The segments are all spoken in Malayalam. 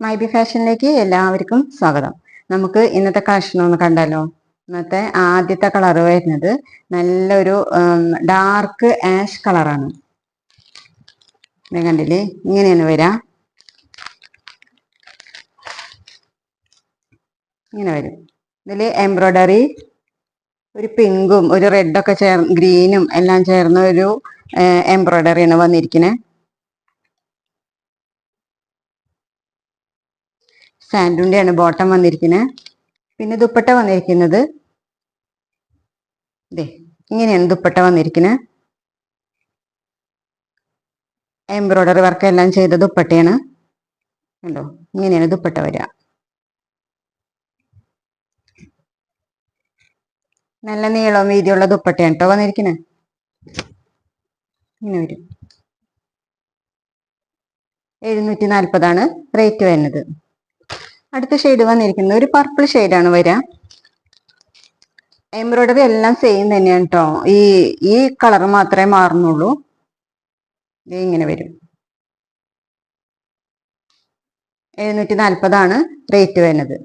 മൈബി ഫാഷനിലേക്ക് എല്ലാവർക്കും സ്വാഗതം. നമുക്ക് ഇന്നത്തെ കളക്ഷൻ ഒന്ന് കണ്ടല്ലോ. ഇന്നത്തെ ആദ്യത്തെ കളർ വരുന്നത് നല്ലൊരു ഡാർക്ക് ആഷ് കളറാണ് കണ്ടില്ലേ? ഇങ്ങനെയാണ് വരാ. ഇങ്ങനെ വരും. ഇതിൽ എംബ്രോയ്ഡറി ഒരു പിങ്കും ഒരു റെഡൊക്കെ ചേർ ഗ്രീനും എല്ലാം ചേർന്ന ഒരു എംബ്രോയ്ഡറിയാണ് വന്നിരിക്കുന്നത് സാൻഡുണ്ടിയാണ് ബോട്ടം വന്നിരിക്കുന്നത് പിന്നെ ദുപ്പട്ട വന്നിരിക്കുന്നത്. ഇതേ ഇങ്ങനെയാണ് ദുപ്പട്ട വന്നിരിക്കുന്നത് എംബ്രോയ്ഡറി വർക്ക് എല്ലാം ചെയ്ത ദുപ്പട്ടയാണ്. കണ്ടോ ഇങ്ങനെയാണ് ദുപ്പട്ട വരിക. നല്ല നീളവും വീതിയുള്ള ദുപ്പട്ടയാണ് കേട്ടോ വന്നിരിക്കുന്നത് ഇങ്ങനെ വരും. എഴുന്നൂറ്റി നാൽപ്പതാണ് റേറ്റ് വരുന്നത്. അടുത്ത ഷെയ്ഡ് വന്നിരിക്കുന്നത്. ഒരു പർപ്പിൾ ഷെയ്ഡാണ് വരിക. എംബ്രോയിഡറി എല്ലാം സെയിം തന്നെയാണ് കേട്ടോ ഈ ഈ കളർ മാത്രമേ മാറുന്നുള്ളൂ. ഇങ്ങനെ വരും. എഴുന്നൂറ്റി നാൽപ്പതാണ് റേറ്റ് വരുന്നത്.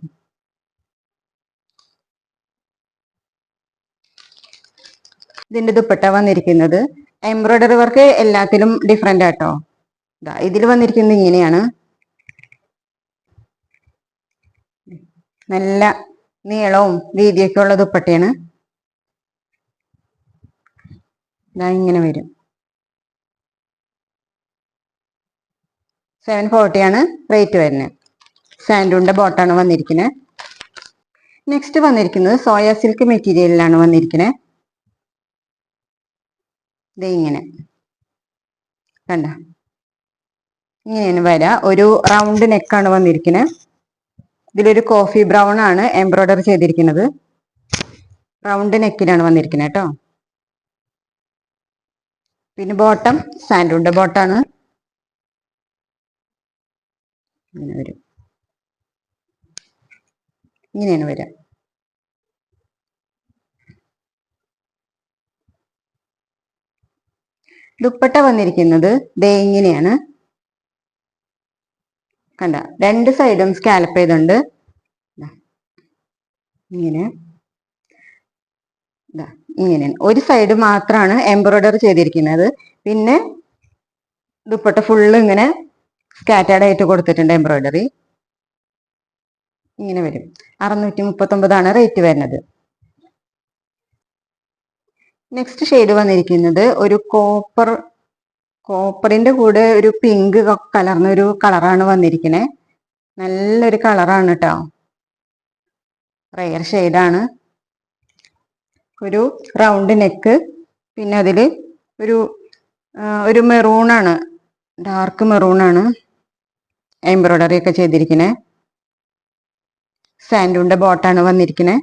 ഇതിന്റെ ദുപ്പട്ട വന്നിരിക്കുന്നത്. എംബ്രോയിഡറി വർക്ക് എല്ലാത്തിലും ഡിഫറെന്റ് ആട്ടോ ഇതാ ഇതിൽ വന്നിരിക്കുന്നത് ഇങ്ങനെയാണ്. നല്ല നീളവും വീതിയൊക്കെ ഉള്ള ദുപ്പട്ടയാണ്. ഇതാ ഇങ്ങനെ വരും. സെവൻ ഫോർട്ടിയാണ് റേറ്റ് വരുന്നത്. സാൻഡൂണിന്റെ ബോട്ടാണ് വന്നിരിക്കുന്നത് നെക്സ്റ്റ് വന്നിരിക്കുന്നത് സോയ സിൽക്ക് മെറ്റീരിയലിലാണ് വന്നിരിക്കുന്നത് ഇത് ഇങ്ങനെ. കണ്ട? ഇങ്ങനെയാണ് വരാ. ഒരു റൗണ്ട് നെക്കാണ് വന്നിരിക്കുന്നത് ഇതിലൊരു കോഫി ബ്രൗൺ ആണ് എംബ്രോയ്ഡറി ചെയ്തിരിക്കുന്നത്. റൗണ്ട് നെക്കിലാണ് വന്നിരിക്കുന്നത് കേട്ടോ. പിന്നെ ബോട്ടം സാൻഡുണ്ട് ബോട്ടാണ് ഇങ്ങനെ വരും. ഇങ്ങനെയാണ് വരിക. ദുപ്പട്ട വന്നിരിക്കുന്നത് ദേ ഇങ്ങനെയാണ്. കണ്ട. രണ്ട് സൈഡും സ്കാലപ്പ് ചെയ്തുണ്ട്. ഇങ്ങനെ. ഇങ്ങനെ. ഒരു സൈഡ് മാത്രമാണ് എംബ്രോയ്ഡറി ചെയ്തിരിക്കുന്നത്. പിന്നെ ദുപ്പട്ട ഫുള്ള് ഇങ്ങനെ സ്കാറ്റേഡ് ആയിട്ട് കൊടുത്തിട്ടുണ്ട് എംബ്രോയ്ഡറി ഇങ്ങനെ വരും. അറുന്നൂറ്റി മുപ്പത്തൊമ്പതാണ് റേറ്റ് വരുന്നത്. നെക്സ്റ്റ് ഷെയ്ഡ് വന്നിരിക്കുന്നത് ഒരു കോപ്പർ കോപ്പറിന്റെ കൂടെ ഒരു പിങ്ക് കലർന്ന ഒരു കളറാണ് വന്നിരിക്കുന്നത് നല്ലൊരു കളറാണ് കേട്ടോ റയർ ഷെയ്ഡാണ് ഒരു റൗണ്ട് നെക്ക് പിന്നെ അതിൽ ഒരു ഒരു മെറൂണാണ് ഡാർക്ക് മെറൂണാണ് എംബ്രോയ്ഡറി ഒക്കെ ചെയ്തിരിക്കുന്നത് സാൻഡൂണിന്റെ ബോട്ടാണ് വന്നിരിക്കുന്നത്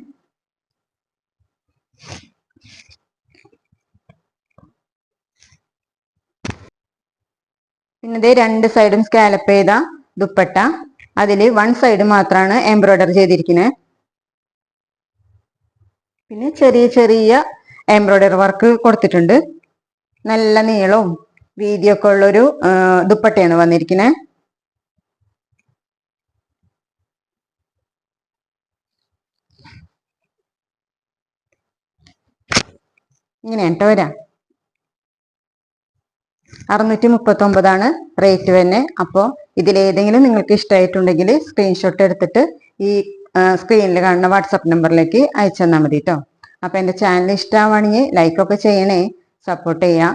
പിന്നെ ഇതേ രണ്ട് സൈഡും സ്കാലപ്പ് ചെയ്ത ദുപ്പട്ട. അതിൽ വൺ സൈഡ് മാത്രമാണ് എംബ്രോയ്ഡറി ചെയ്തിരിക്കുന്നത് പിന്നെ ചെറിയ ചെറിയ എംബ്രോയ്ഡറി വർക്ക് കൊടുത്തിട്ടുണ്ട്. നല്ല നീളവും വീതിയൊക്കെ ഉള്ളൊരു ദുപ്പട്ടയാണ് വന്നിരിക്കുന്നത് ഇങ്ങനെയാണ് കേട്ടോ വരാം. അറുന്നൂറ്റി മുപ്പത്തി ഒമ്പതാണ് റേറ്റ് തന്നെ അപ്പോൾ ഇതിലേതെങ്കിലും നിങ്ങൾക്ക് ഇഷ്ടമായിട്ടുണ്ടെങ്കിൽ സ്ക്രീൻഷോട്ട് എടുത്തിട്ട് ഈ സ്ക്രീനിൽ കാണുന്ന വാട്സപ്പ് നമ്പറിലേക്ക് അയച്ചു തന്നാൽ മതി കേട്ടോ അപ്പോൾ എന്റെ ചാനൽ ഇഷ്ടമാവുകയാണെങ്കിൽ ലൈക്കൊക്കെ ചെയ്യണേ. സപ്പോർട്ട് ചെയ്യാം.